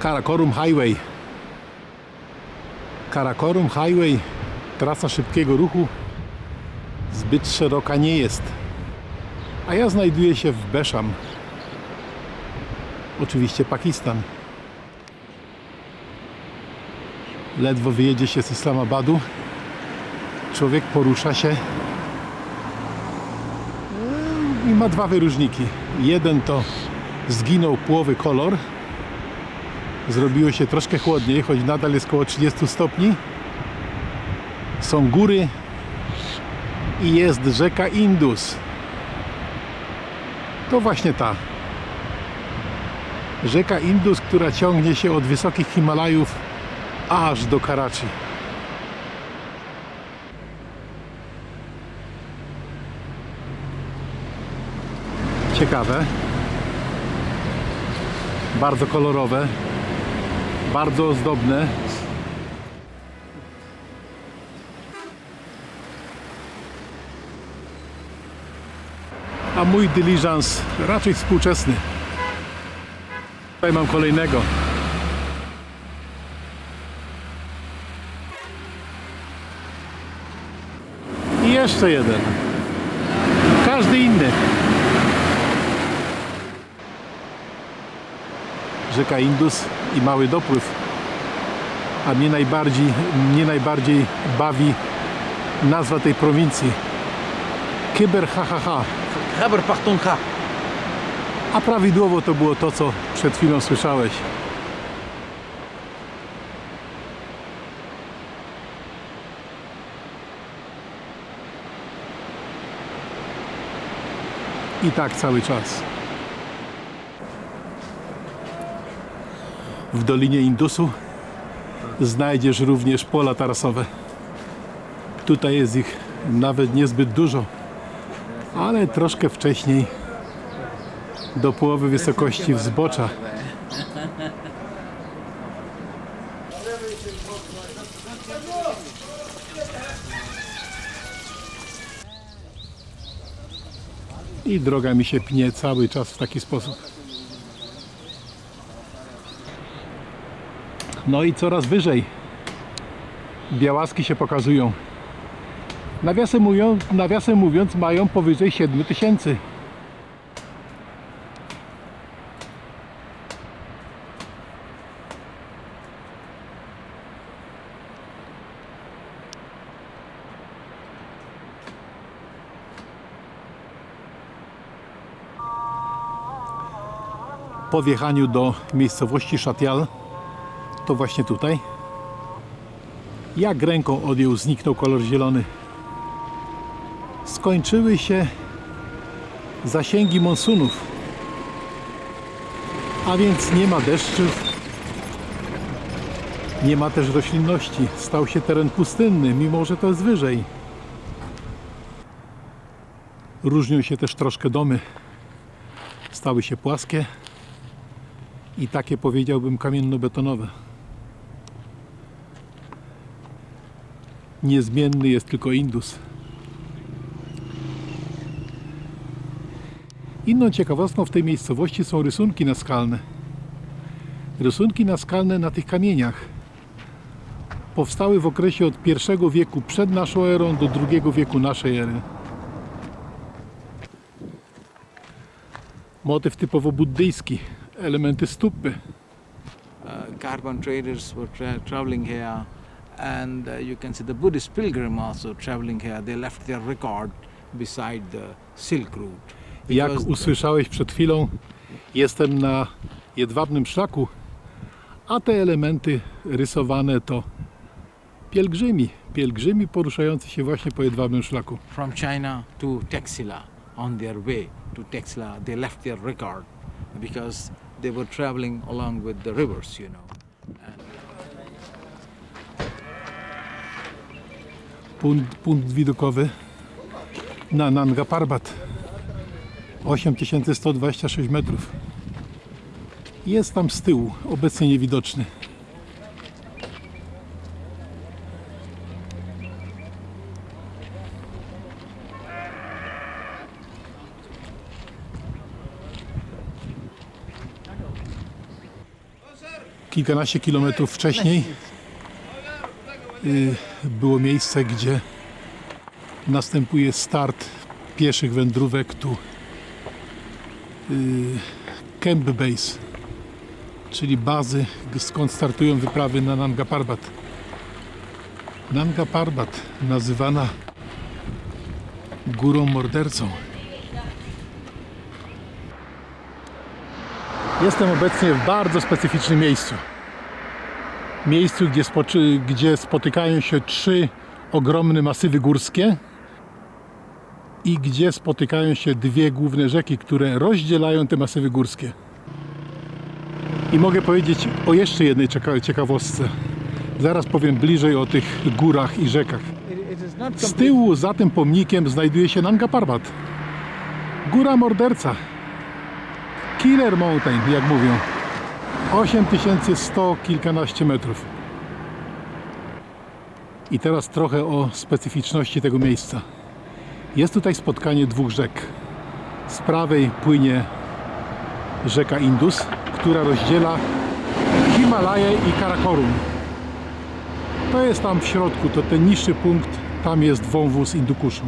Karakorum Highway. Karakorum Highway, trasa szybkiego ruchu, zbyt szeroka nie jest. A ja znajduję się w Beszam. Oczywiście Pakistan. Ledwo wyjedzie się z Islamabadu. Człowiek porusza się i ma dwa wyróżniki. Jeden to zginął płowy kolor. Zrobiło się troszkę chłodniej, choć nadal jest około 30 stopni. Są góry i jest rzeka Indus. To właśnie ta. Rzeka Indus, która ciągnie się od wysokich Himalajów aż do Karachi. Ciekawe. Bardzo kolorowe. Bardzo ozdobne. A mój dyliżans raczej współczesny. Tutaj mam kolejnego. I jeszcze jeden. Każdy inny. Rzeka Indus i mały dopływ. A mnie najbardziej, mnie najbardziej bawi nazwa tej prowincji. Kyber ha ha ha. Khyber Pakhtunkhwa. A prawidłowo to było to, co przed chwilą słyszałeś. I tak cały czas. W Dolinie Indusu znajdziesz również pola tarasowe. Tutaj jest ich nawet niezbyt dużo, ale troszkę wcześniej do połowy wysokości wzbocza. I droga mi się pnie cały czas w taki sposób. No i coraz wyżej białaski się pokazują. Nawiasem mówiąc, nawiasem mówiąc mają powyżej 7 tysięcy. po wjechaniu do miejscowości Szatial, to właśnie tutaj, jak ręką odjął, zniknął kolor zielony. Skończyły się zasięgi monsunów, a więc nie ma deszczów, nie ma też roślinności. Stał się teren pustynny, mimo że to jest wyżej. Różnią się też troszkę domy. Stały się płaskie i takie powiedziałbym kamienno-betonowe. Niezmienny jest tylko Indus. Inną ciekawostką w tej miejscowości są rysunki naskalne. Rysunki naskalne na tych kamieniach powstały w okresie od I wieku przed naszą erą do II wieku naszej ery. Motyw typowo buddyjski, elementy stupy. Uh, traders were tra- traveling here, and uh, you can see the Buddhist pilgrim also traveling here. They left their record beside the Silk Route. Jak usłyszałeś przed chwilą, jestem na jedwabnym szlaku, a te elementy rysowane to pielgrzymi. Pielgrzymi poruszający się właśnie po jedwabnym szlaku. from China to Texila, on their way to Texila, they left their record because they were traveling along with the rivers, you know. Punkt, punkt widokowy na Nanga Parbat 8126 metrów. Jest tam z tyłu, obecnie niewidoczny. kilkanaście kilometrów wcześniej było miejsce, gdzie następuje start pieszych wędrówek tu y, Camp Base, czyli bazy, skąd startują wyprawy na Nanga Parbat. Nanga Parbat nazywana górą mordercą. Jestem obecnie w bardzo specyficznym miejscu. Miejscu, gdzie, spoczy, gdzie spotykają się trzy ogromne masywy górskie i gdzie spotykają się dwie główne rzeki, które rozdzielają te masywy górskie. I mogę powiedzieć o jeszcze jednej cieka- ciekawostce. Zaraz powiem bliżej o tych górach i rzekach. Z tyłu za tym pomnikiem znajduje się Nanga Parbat. Góra morderca. Killer Mountain, jak mówią. 8100 kilkanaście metrów. I teraz trochę o specyficzności tego miejsca. Jest tutaj spotkanie dwóch rzek. Z prawej płynie rzeka Indus, która rozdziela Himalaje i Karakorum. To jest tam w środku, to ten niższy punkt, tam jest wąwóz Indukuszu,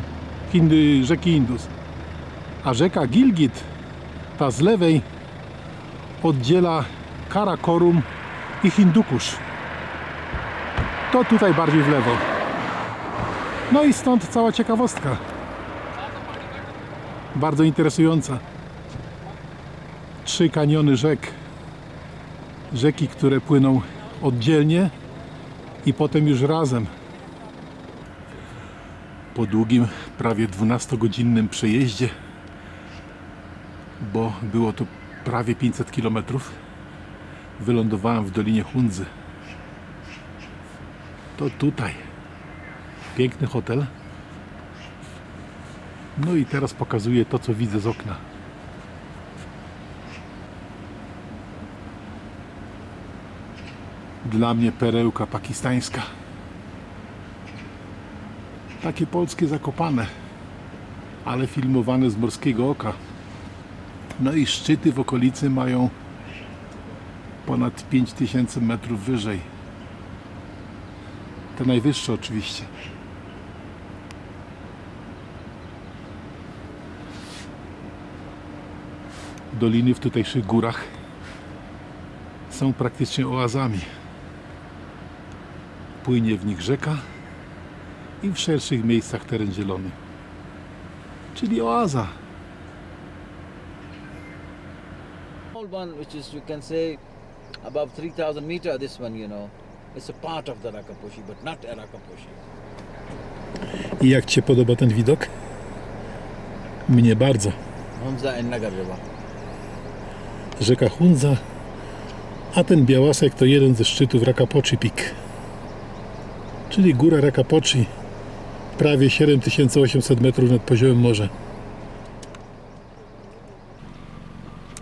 Hindy, rzeki Indus. A rzeka Gilgit, ta z lewej, oddziela Karakorum i Hindukusz. To tutaj bardziej w lewo. No i stąd cała ciekawostka. Bardzo interesująca. Trzy kaniony rzek. Rzeki, które płyną oddzielnie i potem już razem. Po długim, prawie 12-godzinnym przejeździe, bo było to prawie 500 km, wylądowałem w Dolinie Hundzy. To tutaj. Piękny hotel. No i teraz pokazuję to, co widzę z okna. Dla mnie perełka pakistańska. Takie polskie zakopane, ale filmowane z morskiego oka. No i szczyty w okolicy mają ponad 5000 metrów wyżej. Te najwyższe oczywiście. Doliny w tutejszych górach są praktycznie oazami. Płynie w nich rzeka i w szerszych miejscach teren zielony. Czyli oaza. one which is you can say above 3000 meter this one you know it's a part of the rakaposhi but not a rakaposhi I jak Ci się podoba ten widok? Mnie bardzo. Hunza and Nagar River. Rzeka Hunza, a ten Białasek to jeden ze szczytów Rakapochi Peak. Czyli góra Rakapochi, prawie 7800 metrów nad poziomem morza.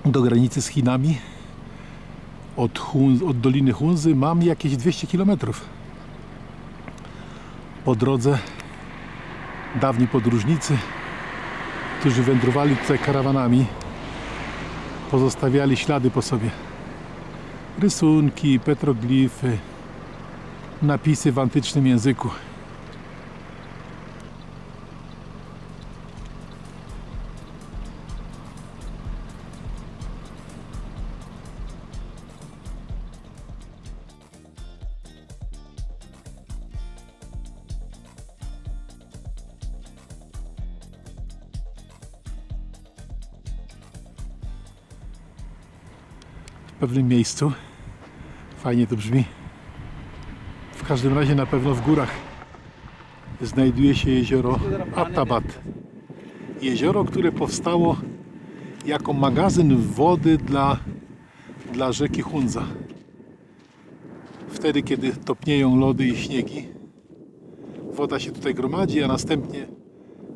Do granicy z Chinami od, od Doliny Hunzy mam jakieś 200 km. Po drodze dawni podróżnicy, którzy wędrowali tutaj karawanami, pozostawiali ślady po sobie. Rysunki, petroglify, napisy w antycznym języku. Pewnym miejscu. Fajnie to brzmi. W każdym razie na pewno w górach znajduje się jezioro Attabat. Jezioro, które powstało jako magazyn wody dla, dla rzeki Hunza. Wtedy, kiedy topnieją lody i śniegi, woda się tutaj gromadzi, a następnie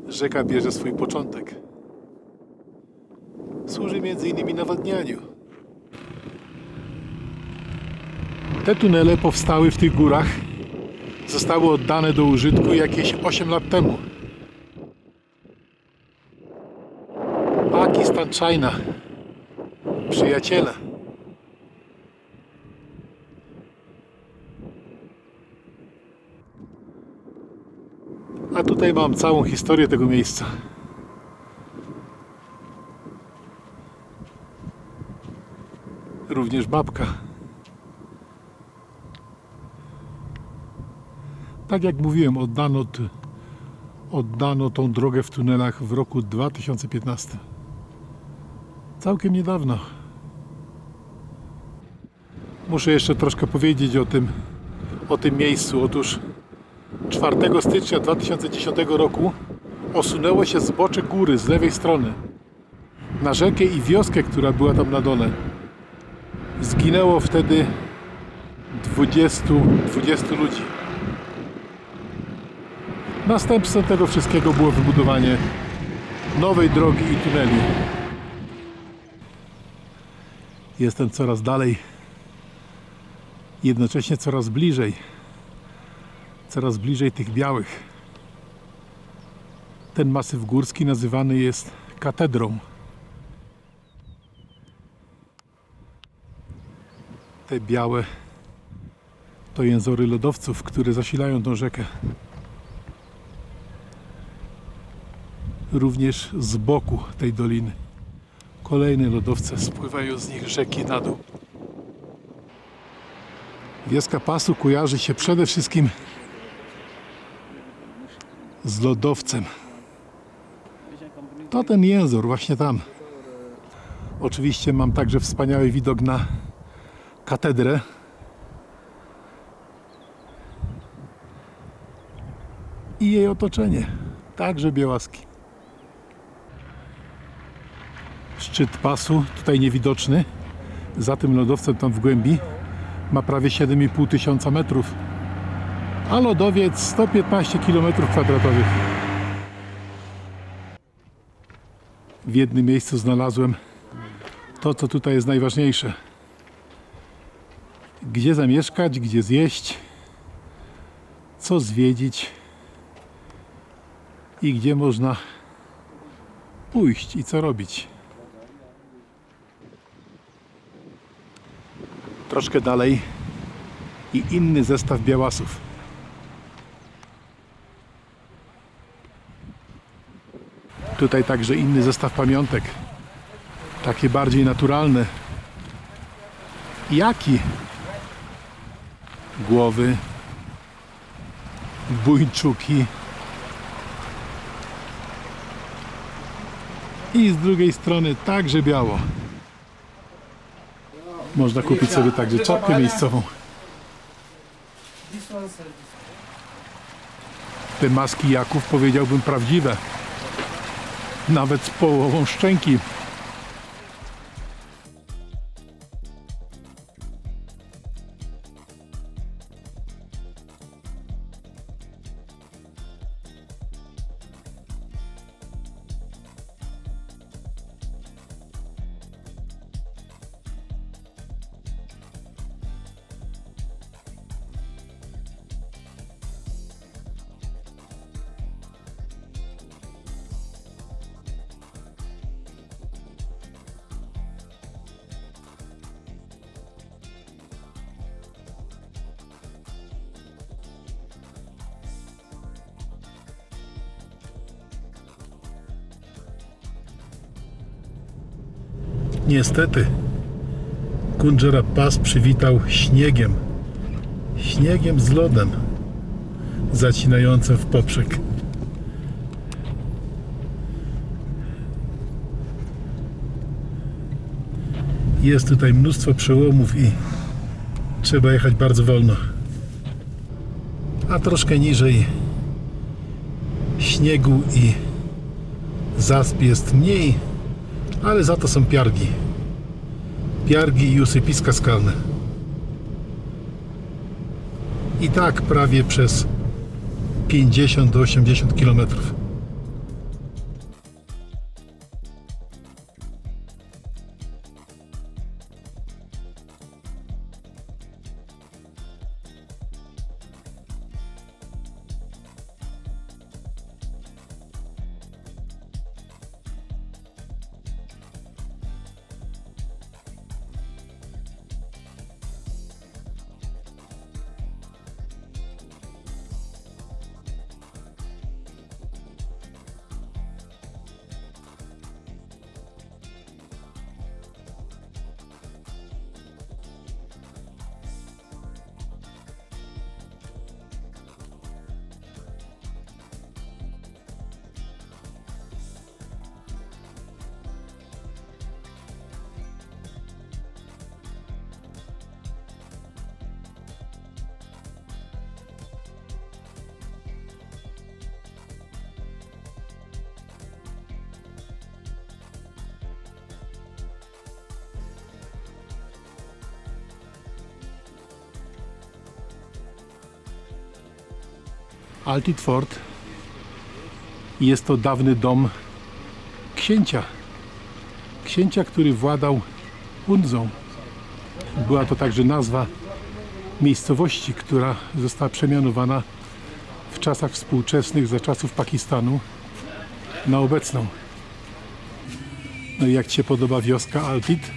rzeka bierze swój początek. Służy między innymi nawadnianiu. Te tunele powstały w tych górach, zostały oddane do użytku jakieś 8 lat temu. Pakistan, China, przyjaciele. A tutaj mam całą historię tego miejsca. Również babka. Tak jak mówiłem, oddano, oddano tą drogę w tunelach w roku 2015. Całkiem niedawno. Muszę jeszcze troszkę powiedzieć o tym, o tym miejscu. Otóż 4 stycznia 2010 roku osunęło się zbocze góry z lewej strony na rzekę i wioskę, która była tam na dole. Zginęło wtedy 20, 20 ludzi. Następstwem tego wszystkiego było wybudowanie nowej drogi i tuneli. Jestem coraz dalej, jednocześnie coraz bliżej, coraz bliżej tych białych. Ten masyw górski nazywany jest katedrą. Te białe to jęzory lodowców, które zasilają tą rzekę. Również z boku tej doliny kolejne lodowce spływają z nich rzeki na dół. Wieska Pasu kojarzy się przede wszystkim z lodowcem. To ten jęzor właśnie tam. Oczywiście mam także wspaniały widok na katedrę. I jej otoczenie, także Białaski. Szczyt pasu, tutaj niewidoczny, za tym lodowcem tam w głębi, ma prawie 7,5 tysiąca metrów, a lodowiec 115 km kwadratowych. W jednym miejscu znalazłem to, co tutaj jest najważniejsze. Gdzie zamieszkać, gdzie zjeść, co zwiedzić i gdzie można pójść i co robić. Troszkę dalej i inny zestaw białasów. Tutaj także inny zestaw pamiątek. Takie bardziej naturalne. Jaki? Głowy, buńczuki. I z drugiej strony także biało. Można kupić sobie także czapkę miejscową. Te maski jaków powiedziałbym prawdziwe. Nawet z połową szczęki. Niestety, Kundżera Pass przywitał śniegiem. Śniegiem z lodem, zacinającym w poprzek. Jest tutaj mnóstwo przełomów i trzeba jechać bardzo wolno. A troszkę niżej śniegu i zasp jest mniej, ale za to są piargi. Piargi i usypiska skalne. I tak prawie przez 50 do 80 kilometrów. Altit Fort jest to dawny dom księcia. Księcia, który władał Hunzą. Była to także nazwa miejscowości, która została przemianowana w czasach współczesnych, za czasów Pakistanu, na obecną. No i jak Ci się podoba wioska Altit?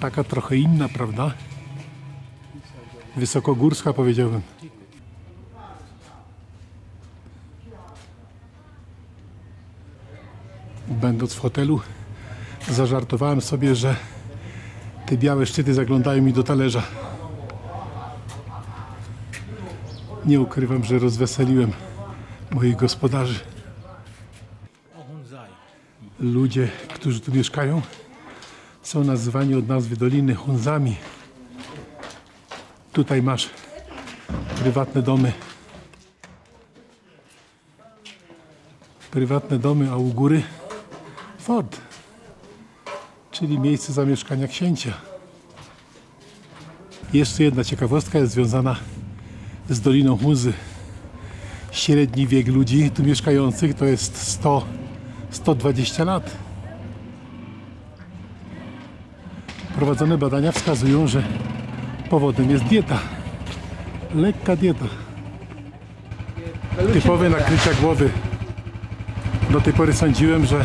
Taka trochę inna, prawda? Wysokogórska powiedziałbym. Będąc w hotelu, zażartowałem sobie, że te białe szczyty zaglądają mi do talerza. Nie ukrywam, że rozweseliłem moich gospodarzy. Ludzie, którzy tu mieszkają, są nazywani od nazwy doliny Hunzami. Tutaj masz prywatne domy. Prywatne domy, a u góry fort, czyli miejsce zamieszkania księcia. Jeszcze jedna ciekawostka jest związana z Doliną Hunzy. Średni wiek ludzi tu mieszkających to jest 100, 120 lat. Prowadzone badania wskazują, że powodem jest dieta. Lekka dieta. Typowe nakrycia głowy. Do tej pory sądziłem, że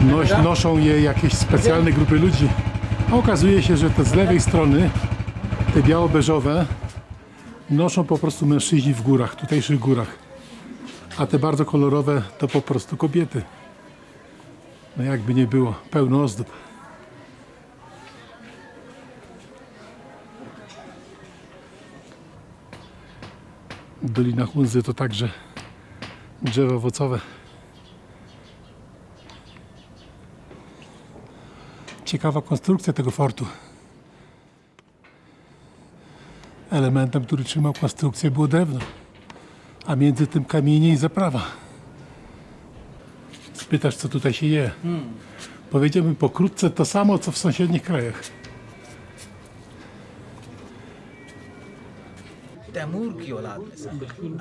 noś, noszą je jakieś specjalne grupy ludzi. A okazuje się, że te z lewej strony, te biało-beżowe, noszą po prostu mężczyźni w górach, tutejszych górach. A te bardzo kolorowe to po prostu kobiety. No jakby nie było, pełno ozdób. Dolina Hunzy to także drzewa owocowe. Ciekawa konstrukcja tego fortu. Elementem, który trzymał konstrukcję było drewno, a między tym kamienie i zaprawa. Spytasz, co tutaj się je. Powiedziałbym pokrótce to samo, co w sąsiednich krajach. Taimur की औलाद में से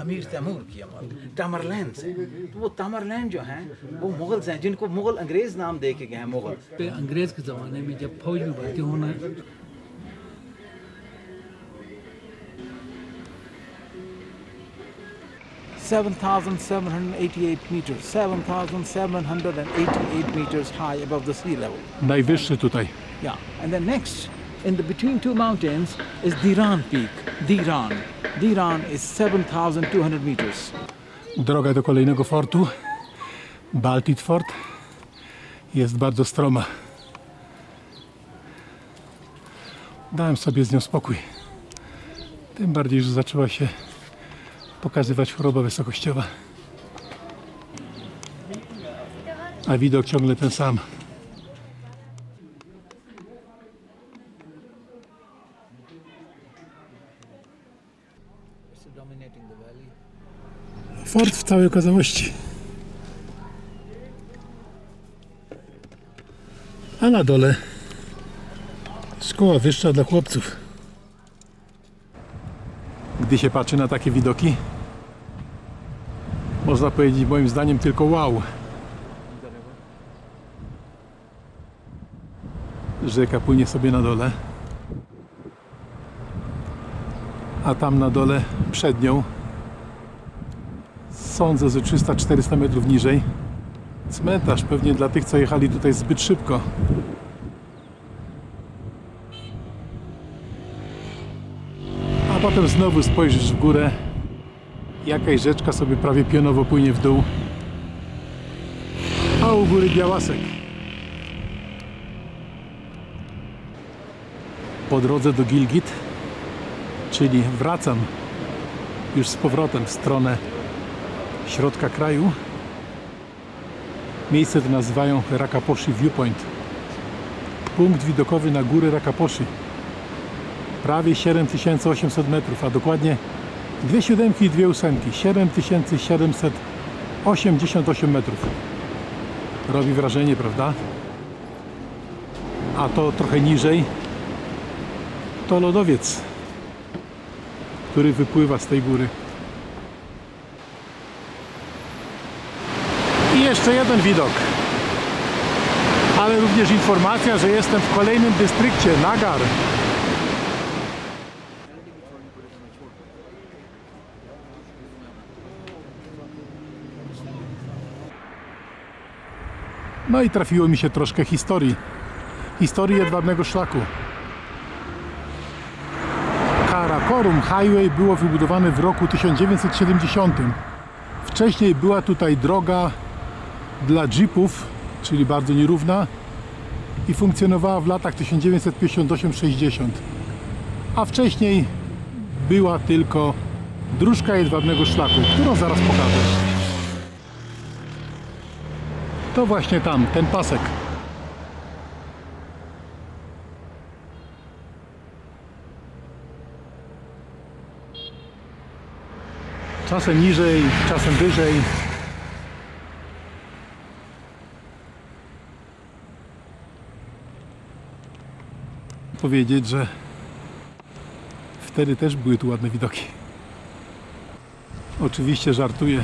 अमीर तैमूर की औलाद तामरलैंड से तो वो तामरलैंड जो हैं वो मुगल्स हैं जिनको मुगल अंग्रेज़ नाम दे के गए हैं मुगल पे अंग्रेज़ के ज़माने में जब फौज में भर्ती होना Seven thousand seven hundred eighty-eight meters, seven thousand seven hundred and eighty-eight meters high above the sea level. Najwyższy tutaj. Yeah, and then next, in the between two mountains, is Diran Peak. Diran. Diran is 7,200 meters. Droga do kolejnego fortu, Baltit Fort, jest bardzo stroma. Dałem sobie z nią spokój. Tym bardziej, że zaczęła się pokazywać choroba wysokościowa. A widok ciągle ten sam. It's dominating the valley. Fort w całej okazałości. A na dole szkoła wyższa dla chłopców. Gdy się patrzy na takie widoki, można powiedzieć moim zdaniem tylko wow. Rzeka płynie sobie na dole. A tam na dole przed nią sądzę, że 300-400 metrów niżej. Cmentarz pewnie dla tych, co jechali tutaj zbyt szybko. A potem znowu spojrzysz w górę. Jakaś rzeczka sobie prawie pionowo płynie w dół. A u góry Białasek. Po drodze do Gilgit, czyli wracam już z powrotem w stronę środka kraju. Miejsce to nazywają Rakaposhi Viewpoint. Punkt widokowy na góry Rakaposhi. Prawie 7800 metrów, a dokładnie dwie siódemki i dwie ósemki. 7788 metrów. Robi wrażenie, prawda? A to trochę niżej to lodowiec który wypływa z tej góry. I jeszcze jeden widok. Ale również informacja, że jestem w kolejnym dystrykcie, Nagar. No i trafiło mi się troszkę historii. Historii jedwabnego szlaku. Karakorum Highway było wybudowane w roku 1970. Wcześniej była tutaj droga dla jeepów, czyli bardzo nierówna i funkcjonowała w latach 1958-60. A wcześniej była tylko dróżka jedwabnego szlaku, którą zaraz pokażę. To właśnie tam, ten pasek. Czasem niżej, czasem wyżej. Powiedzieć, że wtedy też były tu ładne widoki. Oczywiście żartuję.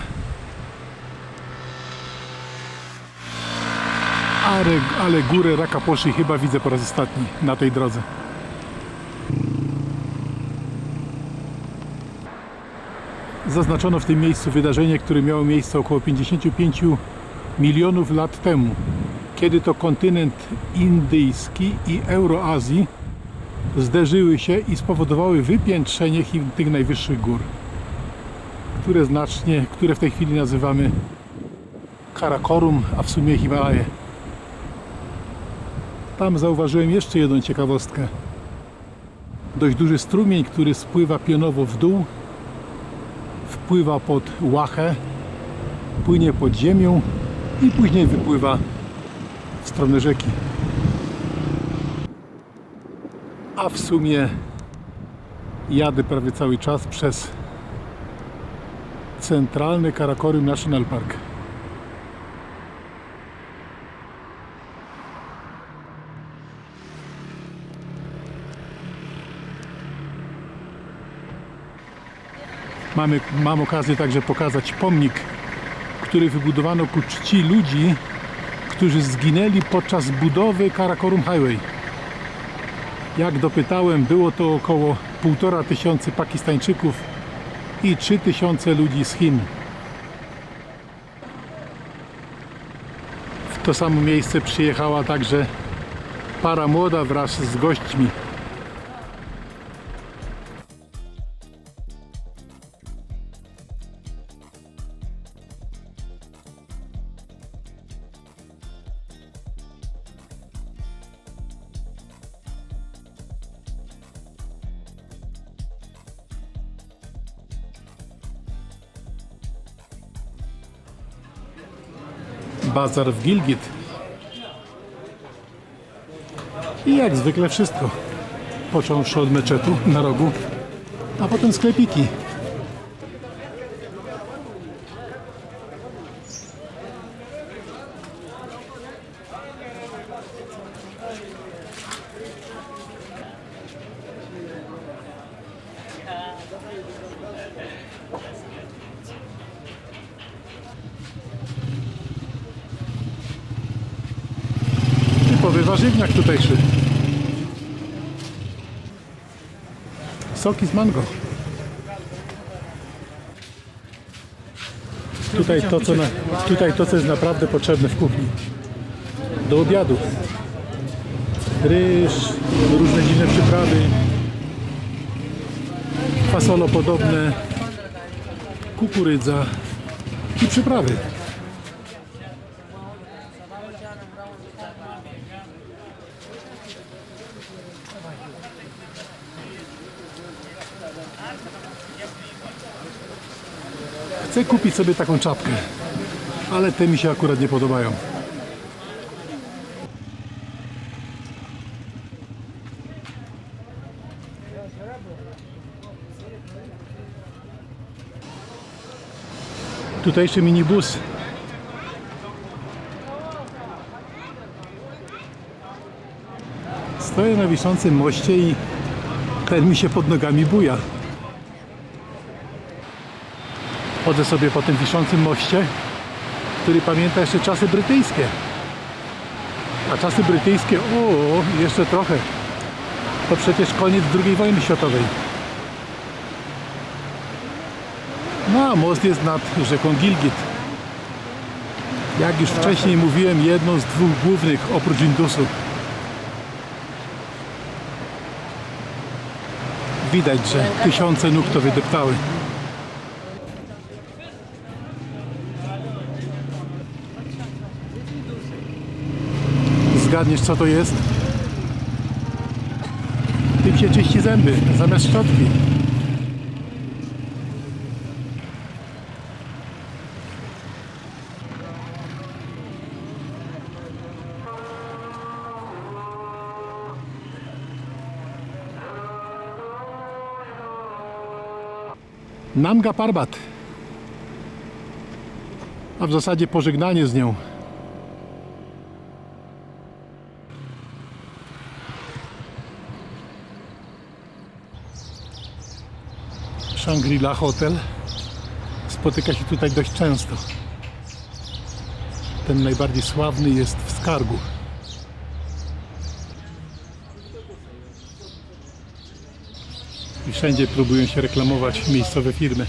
Ale, ale górę Rakaposhi chyba widzę po raz ostatni na tej drodze. Zaznaczono w tym miejscu wydarzenie, które miało miejsce około 55 milionów lat temu, kiedy to kontynent indyjski i Euroazji zderzyły się i spowodowały wypiętrzenie tych najwyższych gór, które znacznie, które w tej chwili nazywamy Karakorum, a w sumie Himalaje. Tam zauważyłem jeszcze jedną ciekawostkę. Dość duży strumień, który spływa pionowo w dół, wpływa pod łachę, płynie pod ziemią i później wypływa w stronę rzeki. A w sumie jadę prawie cały czas przez centralny Karakorum National Park. Mamy, mam okazję także pokazać pomnik, który wybudowano ku czci ludzi, którzy zginęli podczas budowy Karakorum Highway. Jak dopytałem, było to około 1,5 tysiąca Pakistańczyków i 3 tysiące ludzi z Chin. W to samo miejsce przyjechała także para młoda wraz z gośćmi. Bazar w Gilgit. I jak zwykle wszystko. Począwszy od meczetu na rogu, a potem sklepiki. Typowy warzywniak tutejszy. Soki z mango. Tutaj to, co na, tutaj to, co jest naprawdę potrzebne w kuchni. Do obiadu. Ryż, różne dziwne przyprawy, fasolo podobne, kukurydza i przyprawy. Chcę kupić sobie taką czapkę, ale te mi się akurat nie podobają. Tutejszy minibus. Stoję na wiszącym moście i ten mi się pod nogami buja. Chodzę sobie po tym wiszącym moście, który pamięta jeszcze czasy brytyjskie. A czasy brytyjskie, o, jeszcze trochę. To przecież koniec II wojny światowej. No a most jest nad rzeką Gilgit. Jak już wcześniej mówiłem, jedną z dwóch głównych oprócz Indusu. Widać, że tysiące nóg to wydeptały. Zgadniesz co to jest? Tym się czyści zęby zamiast szczotki. Namga Parbat. A w zasadzie pożegnanie z nią. Shangri-La Hotel spotyka się tutaj dość często. Ten najbardziej sławny jest w Skargu. I wszędzie próbują się reklamować miejscowe firmy.